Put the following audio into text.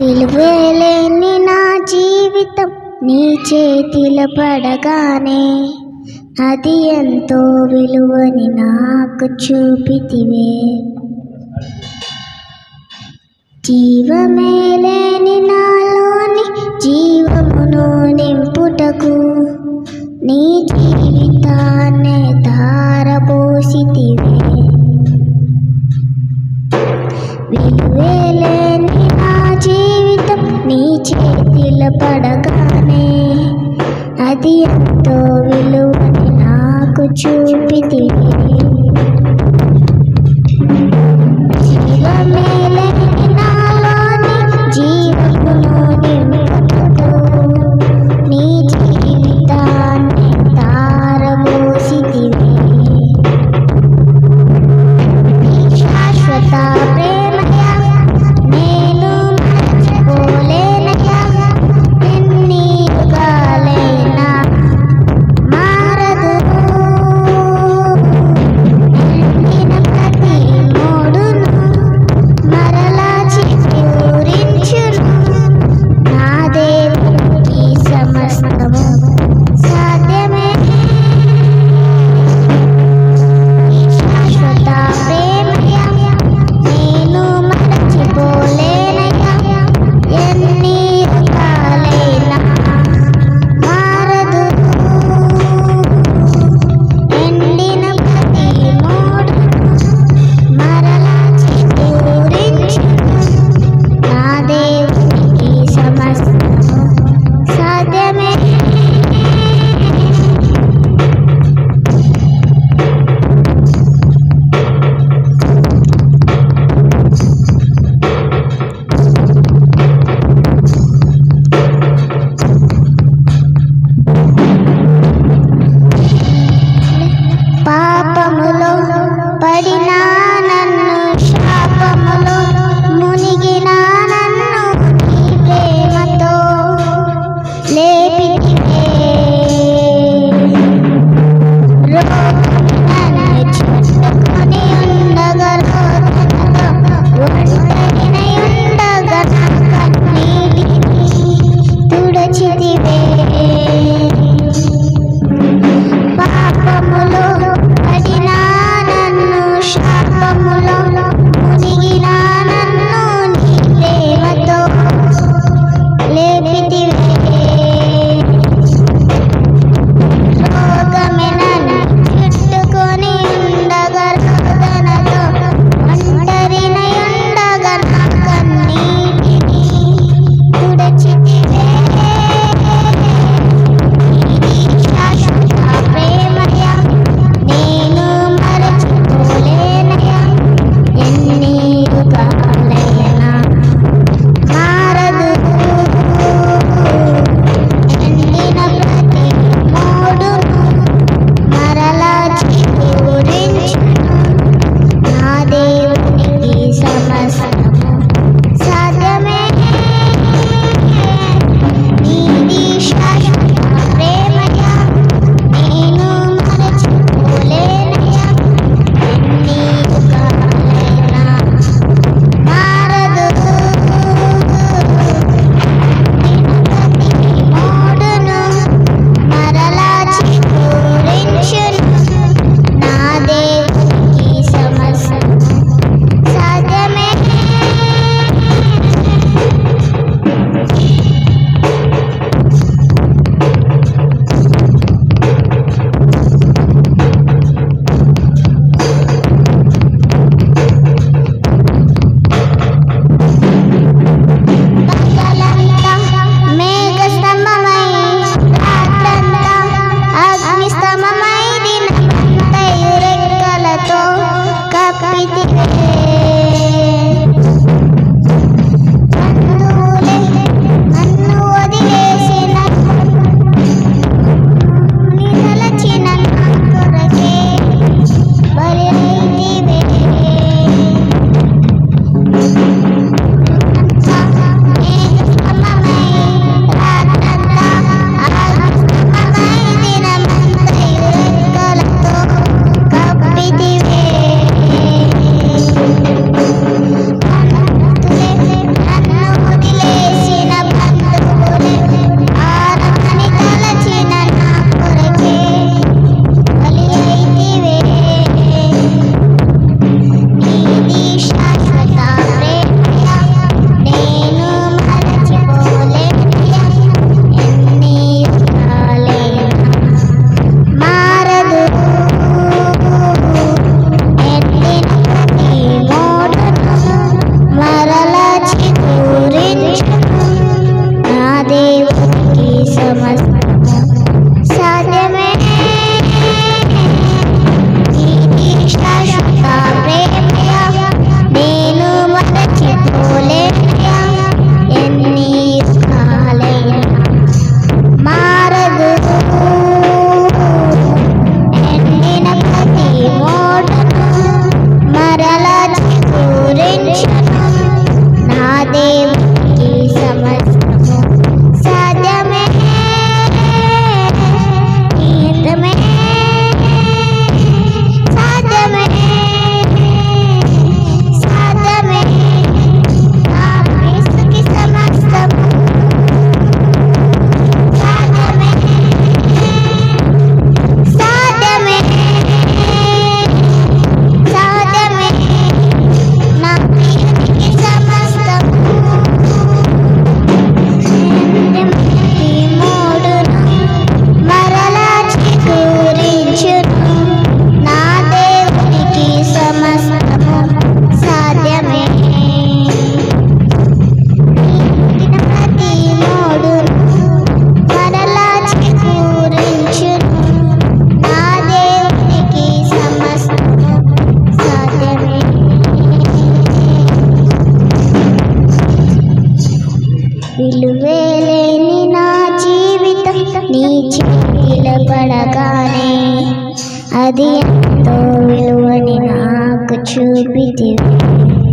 విలువేలేని నా జీవితం నీ చేతిలో పడగానే అది ఎంతో విలువని నాకు చూపితివే. జీవమే లేని నాలోని జీవమును నింపుటకు చేతిలో అది ఎంతో విలువని నాకు చూపితివే. నీ చేతిలో పడగానే అది ఎంతో విలువని నాకు చూపితివి.